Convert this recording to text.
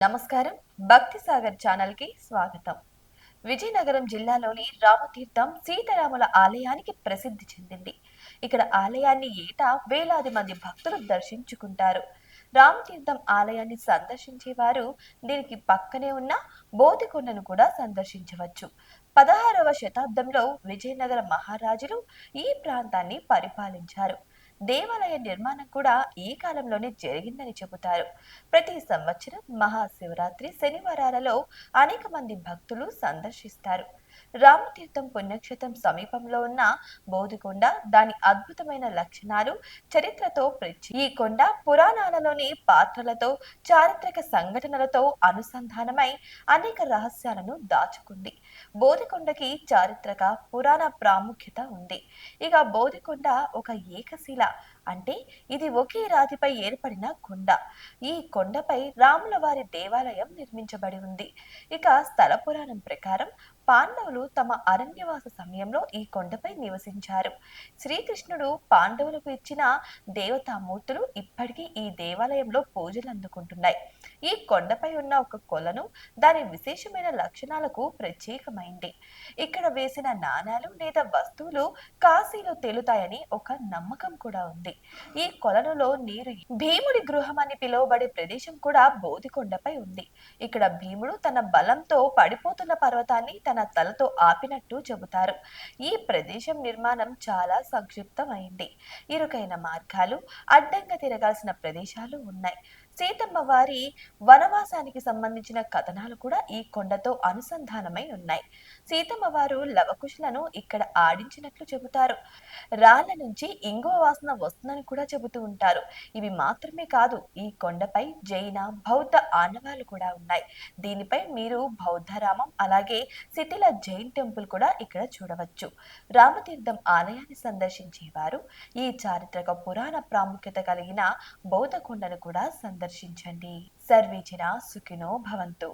నమస్కారం. భక్తి సాగర్ ఛానల్కి స్వాగతం. విజయనగరం జిల్లాలోని రామతీర్థం సీతారాముల ఆలయానికి ప్రసిద్ధి చెందింది. ఇక్కడ ఆలయాన్ని ఏటా వేలాది మంది భక్తులు దర్శించుకుంటారు. రామతీర్థం ఆలయాన్ని సందర్శించే వారు దీనికి పక్కనే ఉన్న బోధికొండను కూడా సందర్శించవచ్చు. పదహారవ శతాబ్దంలో విజయనగర మహారాజులు ఈ ప్రాంతాన్ని పరిపాలించారు. దేవాలయ నిర్మాణం కూడా ఈ కాలంలోనే జరిగిందని చెబుతారు. ప్రతి సంవత్సరం మహాశివరాత్రి శనివారాలలో అనేక మంది భక్తులు సందర్శిస్తారు. రామతీర్థం పుణ్యక్షేత్రం సమీపంలో ఉన్న బోధికొండ దాని అద్భుతమైన లక్షణాలు చరిత్రతో ప్రచి ఈ కొండ పురాణాలలోని పాత్రలతో చారిత్రక సంఘటనలతో అనుసంధానమై అనేక రహస్యాలను దాచుకుంది. బోధికొండకి చారిత్రక పురాణ ప్రాముఖ్యత ఉంది. ఇక బోధికొండ ఒక ఏకశిల అంటే ఇది ఒకే రాతిపై ఏర్పడిన కొండ. ఈ కొండపై రాముల వారి దేవాలయం నిర్మించబడి ఉంది. ఇక స్థల పురాణం ప్రకారం పాండవులు తమ అరణ్యవాస సమయంలో ఈ కొండపై నివసించారు. శ్రీకృష్ణుడు పాండవులకు ఇచ్చిన దేవతామూర్తులు ఇప్పటికీ ఈ దేవాలయంలో పూజలు అందుకుంటున్నాయి. ఈ కొండపై ఉన్న ఒక కొలను దాని విశేషమైన లక్షణాలకు ప్రత్యేకమైంది. ఇక్కడ వేసిన నాణాలు లేదా వస్తువులు కాశీలో తేలుతాయని ఒక నమ్మకం కూడా ఉంది. ఈ కొలనులో నీరు భీముడి గృహం అని పిలువబడే ప్రదేశం కూడా బోధికొండపై ఉంది. ఇక్కడ భీముడు తన బలంతో పడిపోతున్న పర్వతాన్ని తన తలతో ఆపినట్టు చెబుతారు. ఈ ప్రదేశం నిర్మాణం చాలా సంక్షిప్తమైంది. ఇరుకైన మార్గాలు అడ్డంగా తిరగాల్సిన ప్రదేశాలు ఉన్నాయి. సీతమ్మ వారి వనవాసానికి సంబంధించిన కథనాలు కూడా ఈ కొండతో అనుసంధానమై ఉన్నాయి. సీతమ్మ వారు లవకుశులను ఇక్కడ ఆడించినట్లు చెబుతారు. రాళ్ళ నుంచి ఇంగువ వాసన వస్తుందని కూడా చెబుతూ ఉంటారు. ఇవి మాత్రమే కాదు ఈ కొండపై జైన బౌద్ధ ఆనవాలు కూడా ఉన్నాయి. దీనిపై మీరు బౌద్ధరామం అలాగే సిటిల జైన్ టెంపుల్ కూడా ఇక్కడ చూడవచ్చు. రామతీర్థం ఆలయాన్ని సందర్శించేవారు. ఈ చారిత్రక పురాణ ప్రాముఖ్యత కలిగిన బౌద్ధ కొండను కూడా సందర్శించండి సర్వేజన సుఖినో భవంతు.